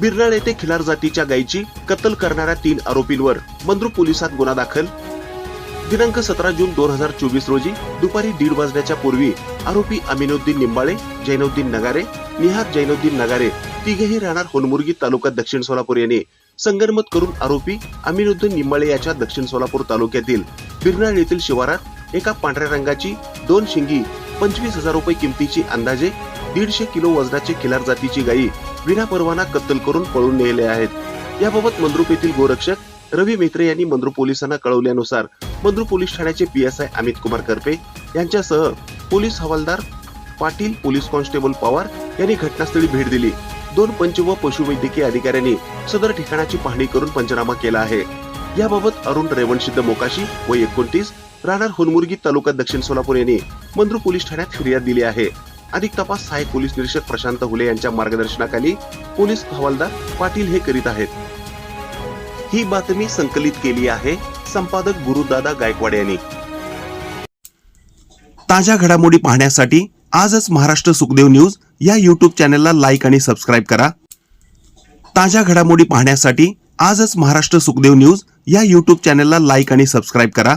बिरनाळ येथे खिलार जातीच्या गायीची कत्तल करणाऱ्या तीन आरोपींवर मंद्रुप पोलिसात गुन्हा दाखल. दिनांक सतरा जून दोन हजार चोवीस रोजी दुपारी दीड वाजण्याच्या पूर्वी आरोपी अमिनुद्दीन निंबाळे जैनुद्दीन नगारे निहाद जैनुद्दीन नगारे तिघेही राहणार होनमुर्गी तालुका दक्षिण सोलापूर यांनी संगनमत करून आरोपी अमिनुद्दीन निंबाळे याच्या दक्षिण सोलापूर तालुक्यातील बिरनाळ येथील शिवारात एका पांढऱ्या रंगाची दोन शिंगी पंचवीस हजार रुपये किमतीची अंदाजे दीडशे किलो वजनाची खिलार जातीची गायी विनापरवाना कत्तल करून पळून नेले आहेत. याबाबत मंद्रुप येथील गोरक्षक रवी मेत्रे यांनी मंद्रुप पोलिसांना कळवल्यानुसार मंद्रुप पोलीस ठाण्याचे पी एस अमित कुमार करपे यांच्यासह पोलीस हवालदार पाटील पोलीस कॉन्स्टेबल पवार यांनी घटनास्थळी भेट दिली. दोन पंच व पशुवैद्यकीय अधिकाऱ्यांनी सदर ठिकाणाची पाहणी करून पंचनामा केला आहे. याबाबत अरुण रेवणसिद्ध मोकाशी व एकोणतीस राहणार होनमुर्गी तालुका दक्षिण सोलापूर यांनी मंद्रू पोलीस ठाण्यात फिर्याद दिली आहे. अधिक तपास सहाय्यक पोलीस निरीक्षक प्रशांत हुले यांच्या मार्गदर्शनाखाली पोलीस हवालदार पाटील हे करीत आहेत. ही बातमी संकलित केली आहे संपादक गुरुदादा गायकवाड यांनी. ताज्या घडामोडी पाहण्यासाठी आजच महाराष्ट्र सुखदेव न्यूज या युट्यूब चॅनलला लाईक आणि सबस्क्राईब करा. ताज्या घडामोडी पाहण्यासाठी आजच महाराष्ट्र सुखदेव न्यूज या युट्यूब चॅनलला लाईक आणि सबस्क्राईब करा.